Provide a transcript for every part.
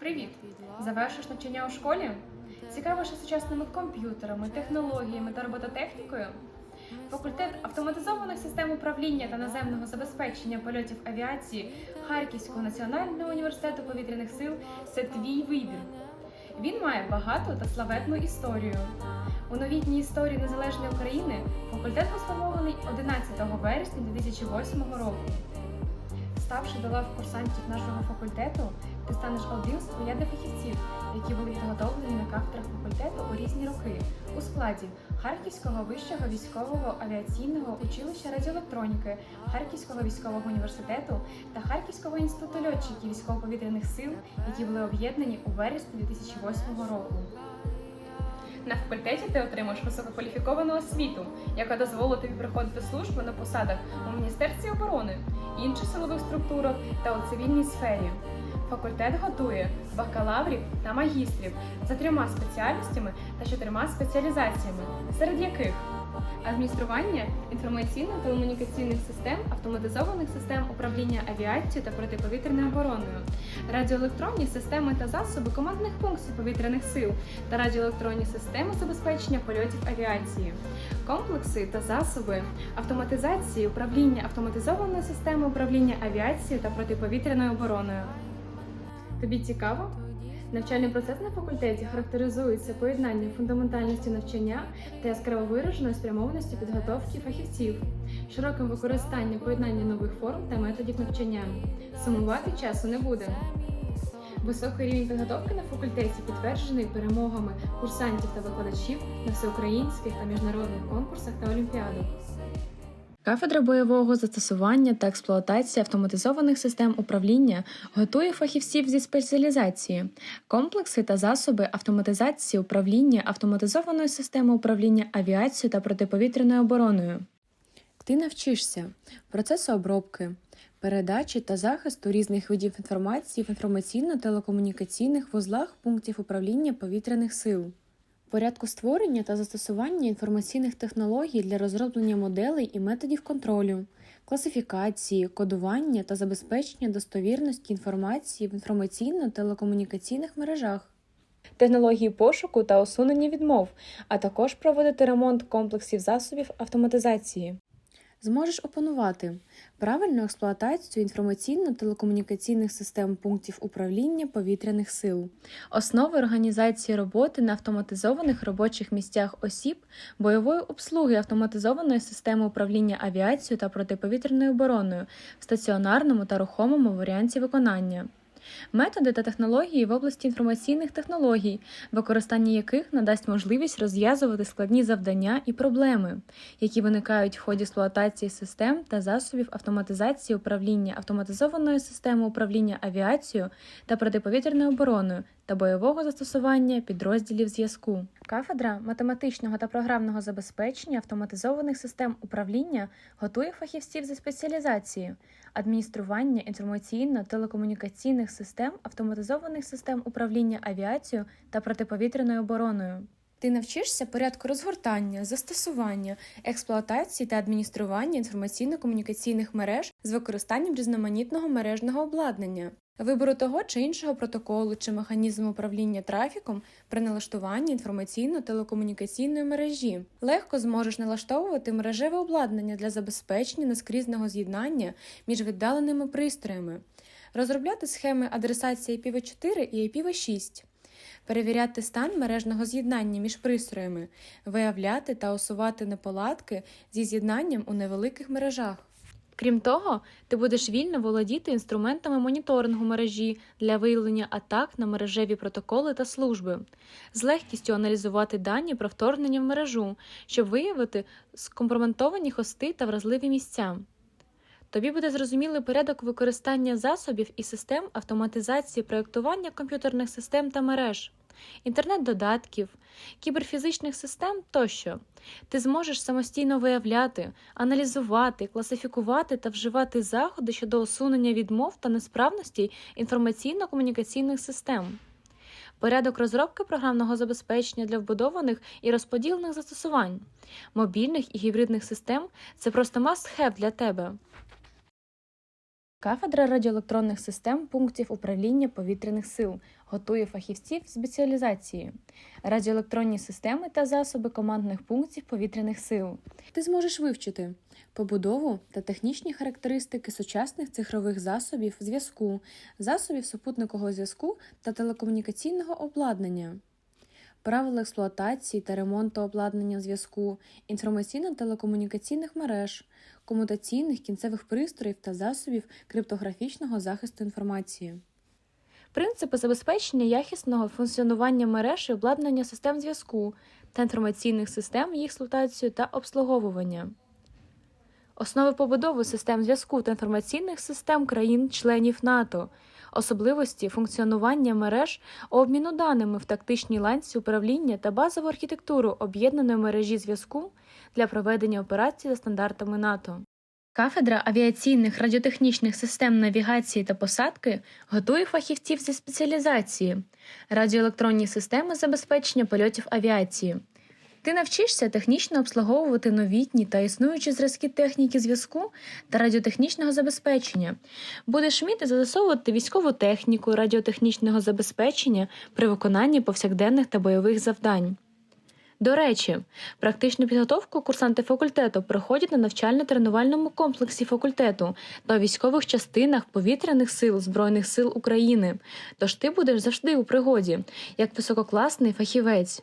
Привіт! Завершиш навчання у школі? Цікавишся сучасними комп'ютерами, технологіями та робототехнікою? Факультет автоматизованих систем управління та наземного забезпечення польотів авіації Харківського національного університету повітряних сил це твій вибір. Він має багату та славетну історію. У новітній історії незалежної України факультет був сформований 11 вересня 2008 року. Ставши до лав курсантів нашого факультету, ти станеш одним з плеяди фахівців, які були підготовлені на кафедрах факультету у різні роки у складі Харківського вищого військового авіаційного училища радіоелектроніки, Харківського військового університету та Харківського інституту льотчиків військово-повітряних сил, які були об'єднані у вересні 2008 року. На факультеті ти отримаєш висококваліфіковану освіту, яка дозволить тобі проходити службу на посадах у Міністерстві оборони, інших силових структурах та у цивільній сфері. Факультет готує бакалаврів та магістрів за трьома спеціальностями та чотирма спеціалізаціями, серед яких адміністрування інформаційно-телекомунікаційних систем, автоматизованих систем управління авіацією та протиповітряною обороною, радіоелектронні системи та засоби командних пунктів повітряних сил та радіоелектронні системи забезпечення польотів авіації, комплекси та засоби автоматизації управління автоматизованої системи управління авіацією та протиповітряною обороною. Тобі цікаво? Навчальний процес на факультеті характеризується поєднанням фундаментальності навчання та яскраво вираженої спрямованості підготовки фахівців, широким використанням поєднання нових форм та методів навчання. Сумувати часу не буде. Високий рівень підготовки на факультеті підтверджений перемогами курсантів та викладачів на всеукраїнських та міжнародних конкурсах та олімпіадах. Кафедра бойового застосування та експлуатації автоматизованих систем управління готує фахівців зі спеціалізації, комплекси та засоби автоматизації управління автоматизованої системи управління авіацією та протиповітряною обороною. Ти навчишся процесу обробки, передачі та захисту різних видів інформації в інформаційно-телекомунікаційних вузлах пунктів управління повітряних сил. Порядку створення та застосування інформаційних технологій для розроблення моделей і методів контролю, класифікації, кодування та забезпечення достовірності інформації в інформаційно-телекомунікаційних мережах, технології пошуку та усунення відмов, а також проводити ремонт комплексів засобів автоматизації. Зможеш опанувати правильну експлуатацію інформаційно-телекомунікаційних систем пунктів управління повітряних сил, основи організації роботи на автоматизованих робочих місцях осіб, бойової обслуги автоматизованої системи управління авіацією та протиповітряною обороною в стаціонарному та рухомому варіанті виконання. Методи та технології в області інформаційних технологій, використання яких надасть можливість розв'язувати складні завдання і проблеми, які виникають в ході експлуатації систем та засобів автоматизації управління автоматизованою системою управління авіацією та протиповітряною обороною та бойового застосування підрозділів зв'язку. Кафедра математичного та програмного забезпечення автоматизованих систем управління готує фахівців зі спеціалізації, адміністрування інформаційно-телекомунікаційних систем, автоматизованих систем управління авіацією та протиповітряною обороною. Ти навчишся порядку розгортання, застосування, експлуатації та адміністрування інформаційно-комунікаційних мереж з використанням різноманітного мережного обладнання, вибору того чи іншого протоколу чи механізму управління трафіком при налаштуванні інформаційно-телекомунікаційної мережі. Легко зможеш налаштовувати мережеве обладнання для забезпечення наскрізного з'єднання між віддаленими пристроями, розробляти схеми адресації IPv4 і IPv6 перевіряти стан мережного з'єднання між пристроями, виявляти та усувати неполадки зі з'єднанням у невеликих мережах. Крім того, ти будеш вільно володіти інструментами моніторингу мережі для виявлення атак на мережеві протоколи та служби, з легкістю аналізувати дані про вторгнення в мережу, щоб виявити скомпрометовані хости та вразливі місця. Тобі буде зрозумілий порядок використання засобів і систем автоматизації проєктування комп'ютерних систем та мереж, інтернет-додатків, кіберфізичних систем тощо. Ти зможеш самостійно виявляти, аналізувати, класифікувати та вживати заходи щодо усунення відмов та несправностей інформаційно-комунікаційних систем. Порядок розробки програмного забезпечення для вбудованих і розподілених застосувань, мобільних і гібридних систем це просто must-have для тебе. Кафедра радіоелектронних систем пунктів управління повітряних сил готує фахівців спеціалізації, радіоелектронні системи та засоби командних пунктів повітряних сил. Ти зможеш вивчити побудову та технічні характеристики сучасних цифрових засобів зв'язку, засобів супутникового зв'язку та телекомунікаційного обладнання. Правила експлуатації та ремонту обладнання зв'язку, інформаційно-телекомунікаційних мереж, комутаційних кінцевих пристроїв та засобів криптографічного захисту інформації. Принципи забезпечення якісного функціонування мереж і обладнання систем зв'язку та інформаційних систем, їх експлуатацію та обслуговування. Основи побудови систем зв'язку та інформаційних систем країн-членів НАТО, особливості функціонування мереж, обміну даними в тактичній ланці управління та базову архітектуру об'єднаної мережі зв'язку для проведення операцій за стандартами НАТО. Кафедра авіаційних радіотехнічних систем навігації та посадки готує фахівців зі спеціалізації, радіоелектронні системи забезпечення польотів авіації. Ти навчишся технічно обслуговувати новітні та існуючі зразки техніки зв'язку та радіотехнічного забезпечення. Будеш вміти застосовувати військову техніку радіотехнічного забезпечення при виконанні повсякденних та бойових завдань. До речі, практичну підготовку курсанти факультету проходять на навчально-тренувальному комплексі факультету та військових частинах повітряних сил Збройних сил України. Тож ти будеш завжди у пригоді, як висококласний фахівець.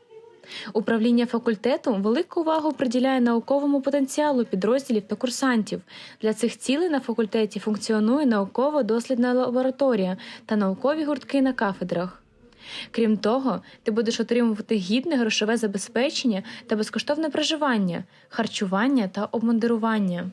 Управління факультету велику увагу приділяє науковому потенціалу підрозділів та курсантів. Для цих цілей на факультеті функціонує науково-дослідна лабораторія та наукові гуртки на кафедрах. Крім того, ти будеш отримувати гідне грошове забезпечення та безкоштовне проживання, харчування та обмундирування.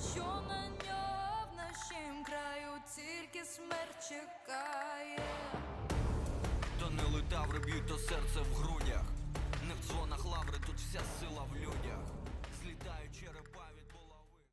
що на нього в нашім краю тільки смерть чекає. Данили таври б'ють то серце в грудях, не в дзвонах лаври, тут вся сила в людях, злітають черепа.